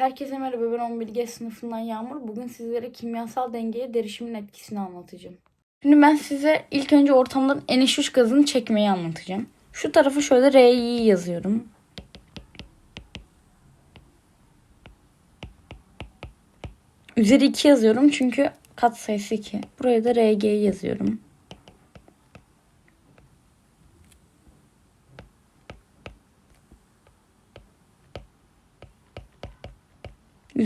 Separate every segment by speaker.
Speaker 1: Herkese merhaba ben 11G sınıfından Yağmur. Bugün sizlere kimyasal dengeye derişimin etkisini anlatacağım. Şimdi ben size ilk önce ortamdan NH3 gazını çekmeyi anlatacağım. Şu tarafa şöyle R'yi yazıyorum. Üzeri 2 yazıyorum çünkü kat sayısı 2. Buraya da RG'yi yazıyorum.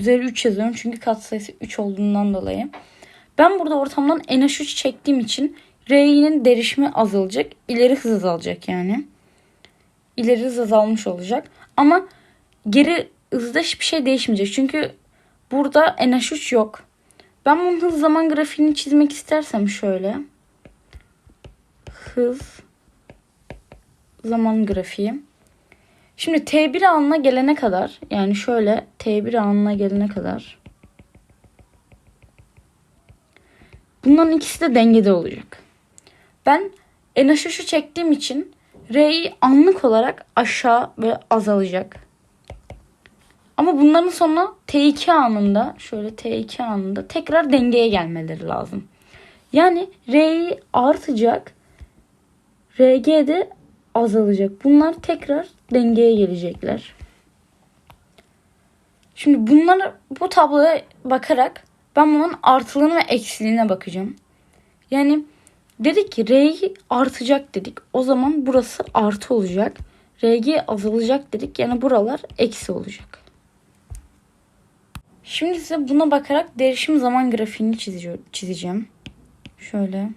Speaker 1: Üzeri 3 yazıyorum çünkü katsayısı 3 olduğundan dolayı. Ben burada ortamdan NH3 çektiğim için R'nin derişimi azalacak. İleri hız azalacak yani. İleri hız azalmış olacak. Ama geri hızda hiçbir şey değişmeyecek. Çünkü burada NH3 yok. Ben bunun hız zaman grafiğini çizmek istersem şöyle. Hız zaman grafiği. Şimdi T1 anına gelene kadar yani şöyle T1 anına gelene kadar bunların ikisi de dengede olacak. Ben NH3'ü çektiğim için R'yi anlık olarak aşağı ve azalacak. Ama bunların sonra T2 anında şöyle T2 anında tekrar dengeye gelmeleri lazım. Yani R'yi artacak. RG de azalacak. Bunlar tekrar dengeye gelecekler. Şimdi bunları bu tabloya bakarak ben bunun artılığına ve eksiliğine bakacağım. Yani dedik ki R'yi artacak dedik. O zaman burası artı olacak. RG azalacak dedik. Yani buralar eksi olacak. Şimdi size buna bakarak derişim zaman grafiğini çizeceğim. Şöyle.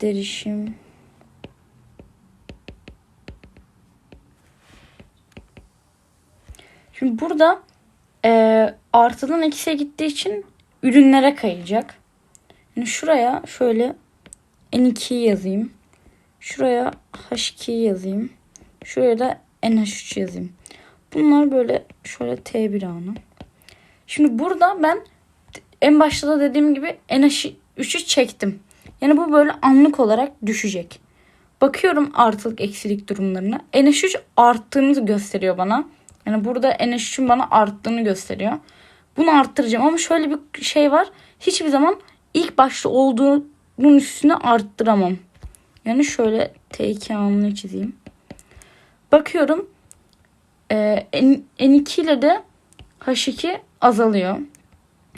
Speaker 1: Derişim Şimdi burada e, artıdan eksiye gittiği için ürünlere kayacak. Yani şuraya şöyle N2'yi yazayım. Şuraya H2'yi yazayım. Şuraya da NH3 yazayım. Bunlar böyle şöyle T1 anı. Şimdi burada ben en başta da dediğim gibi NH3'ü çektim. Yani bu böyle anlık olarak düşecek. Bakıyorum artılık eksilik durumlarına. NH3 arttığını gösteriyor bana. Yani burada NH3'ün bana arttığını gösteriyor. Bunu arttıracağım ama şöyle bir şey var. Hiçbir zaman ilk başta olduğunun üstüne arttıramam. Yani şöyle T2 anını çizeyim. Bakıyorum e, N2 ile de H2 azalıyor.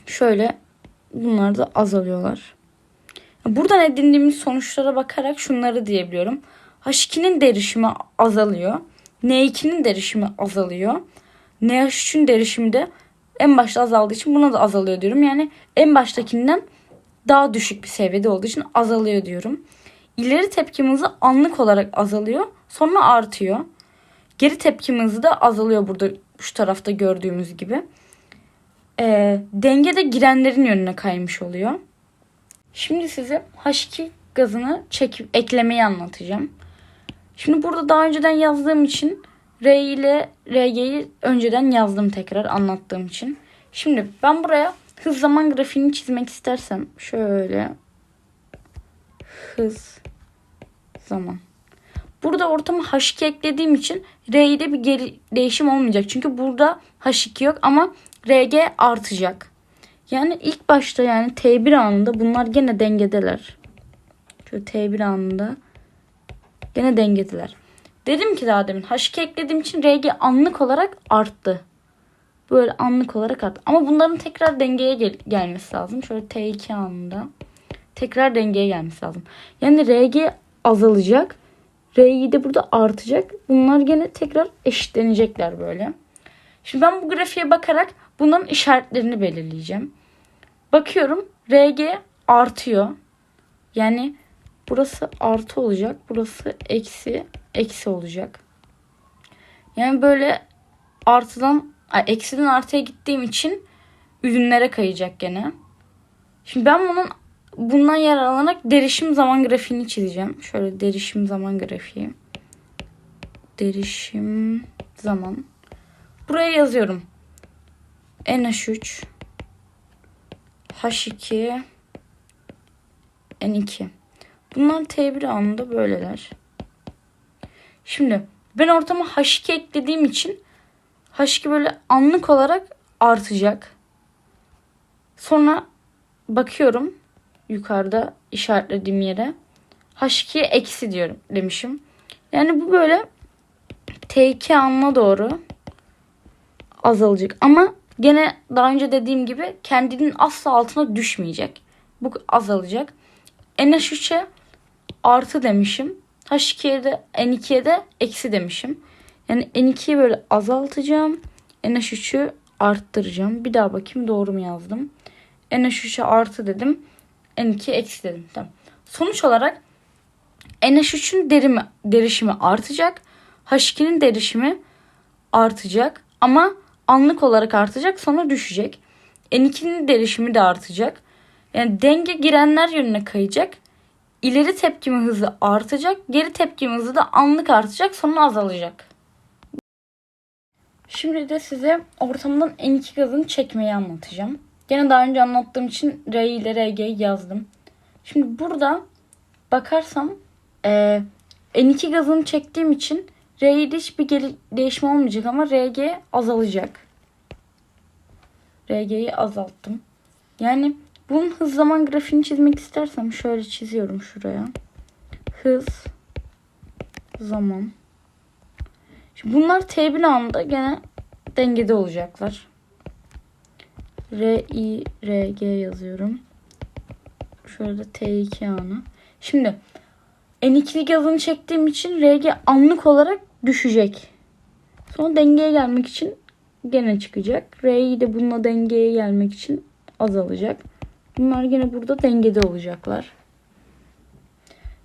Speaker 1: Şöyle bunlar da azalıyorlar. Buradan edindiğimiz sonuçlara bakarak şunları diyebiliyorum. H2'nin derişimi azalıyor. N2'nin derişimi azalıyor. NH3'ün derişimi de en başta azaldığı için buna da azalıyor diyorum. Yani en baştakinden daha düşük bir seviyede olduğu için azalıyor diyorum. İleri tepkim hızı anlık olarak azalıyor. Sonra artıyor. Geri tepkim hızı da azalıyor burada şu tarafta gördüğümüz gibi. E, denge de girenlerin yönüne kaymış oluyor. Şimdi size H2 gazını çekip eklemeyi anlatacağım. Şimdi burada daha önceden yazdığım için R ile RG'yi önceden yazdım tekrar anlattığım için. Şimdi ben buraya hız zaman grafiğini çizmek istersem şöyle hız zaman. Burada ortama H2 eklediğim için R'de bir geri değişim olmayacak. Çünkü burada H2 yok ama RG artacak. Yani ilk başta yani T1 anında bunlar gene dengedeler. Şöyle T1 anında gene dengedeler. Dedim ki daha demin H2 eklediğim için RG anlık olarak arttı. Böyle anlık olarak arttı. Ama bunların tekrar dengeye gel- gelmesi lazım. Şöyle T2 anında tekrar dengeye gelmesi lazım. Yani RG azalacak. R'yi de burada artacak. Bunlar gene tekrar eşitlenecekler böyle. Şimdi ben bu grafiğe bakarak bunun işaretlerini belirleyeceğim. Bakıyorum RG artıyor. Yani burası artı olacak. Burası eksi eksi olacak. Yani böyle artıdan eksiden artıya gittiğim için ürünlere kayacak gene. Şimdi ben bunun bundan yararlanarak derişim zaman grafiğini çizeceğim. Şöyle derişim zaman grafiği. Derişim zaman. Buraya yazıyorum. NH3 H2 N2. Bunlar T1 anında böyleler. Şimdi ben ortama H2 eklediğim için H2 böyle anlık olarak artacak. Sonra bakıyorum yukarıda işaretlediğim yere. H2'ye eksi diyorum demişim. Yani bu böyle T2 anına doğru azalacak. Ama gene daha önce dediğim gibi kendinin asla altına düşmeyecek. Bu azalacak. NH3'e artı demişim. H2'ye de N2'ye de eksi demişim. Yani N2'yi böyle azaltacağım. NH3'ü arttıracağım. Bir daha bakayım doğru mu yazdım. NH3'e artı dedim. N2'ye eksi dedim. Tamam. Sonuç olarak NH3'ün derimi, derişimi artacak. H2'nin derişimi artacak. Ama anlık olarak artacak sonra düşecek. N2'nin derişimi de artacak. Yani denge girenler yönüne kayacak. İleri tepkime hızı artacak. Geri tepkime hızı da anlık artacak sonra azalacak. Şimdi de size ortamdan N2 gazını çekmeyi anlatacağım. Gene daha önce anlattığım için R ile RG yazdım. Şimdi burada bakarsam e, N2 gazını çektiğim için R'de hiçbir değişme olmayacak ama RG azalacak. RG'yi azalttım. Yani bunun hız zaman grafiğini çizmek istersem şöyle çiziyorum şuraya. Hız zaman. Şimdi bunlar T1 anında gene dengede olacaklar. R, I, R, G yazıyorum. Şöyle de T2 anı. Şimdi N2'li gazını çektiğim için RG anlık olarak düşecek. Sonra dengeye gelmek için gene çıkacak. R'yi de bununla dengeye gelmek için azalacak. Bunlar gene burada dengede olacaklar.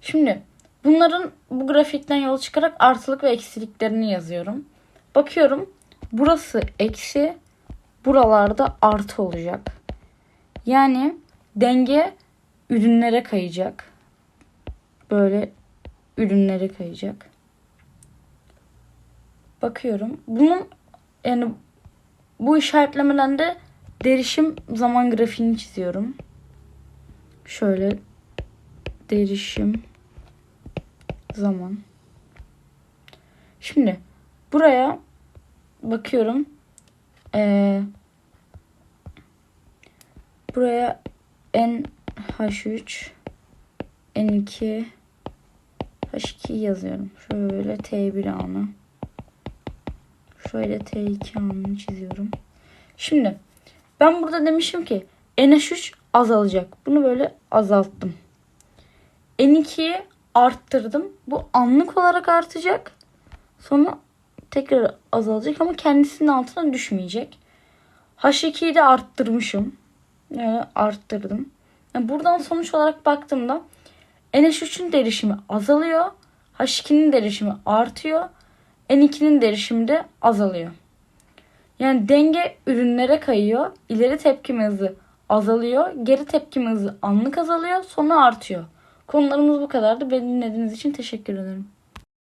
Speaker 1: Şimdi bunların bu grafikten yola çıkarak artılık ve eksiliklerini yazıyorum. Bakıyorum burası eksi buralarda artı olacak. Yani denge ürünlere kayacak. Böyle ürünlere kayacak. Bakıyorum. Bunun yani bu işaretlemeden de derişim zaman grafiğini çiziyorum. Şöyle derişim zaman. Şimdi buraya bakıyorum. Ee, buraya NH3 N2 H2 yazıyorum. Şöyle T1 anı. Şöyle T2 anını çiziyorum. Şimdi ben burada demişim ki NH3 azalacak. Bunu böyle azalttım. N2'yi arttırdım. Bu anlık olarak artacak. Sonra tekrar azalacak ama kendisinin altına düşmeyecek. H2'yi de arttırmışım. Yani arttırdım. Yani buradan sonuç olarak baktığımda NH3'ün derişimi azalıyor. H2'nin derişimi artıyor. N2'nin derişimi de azalıyor. Yani denge ürünlere kayıyor. İleri tepkime hızı azalıyor. Geri tepkime hızı anlık azalıyor. Sonra artıyor. Konularımız bu kadardı. Beni dinlediğiniz için teşekkür ederim.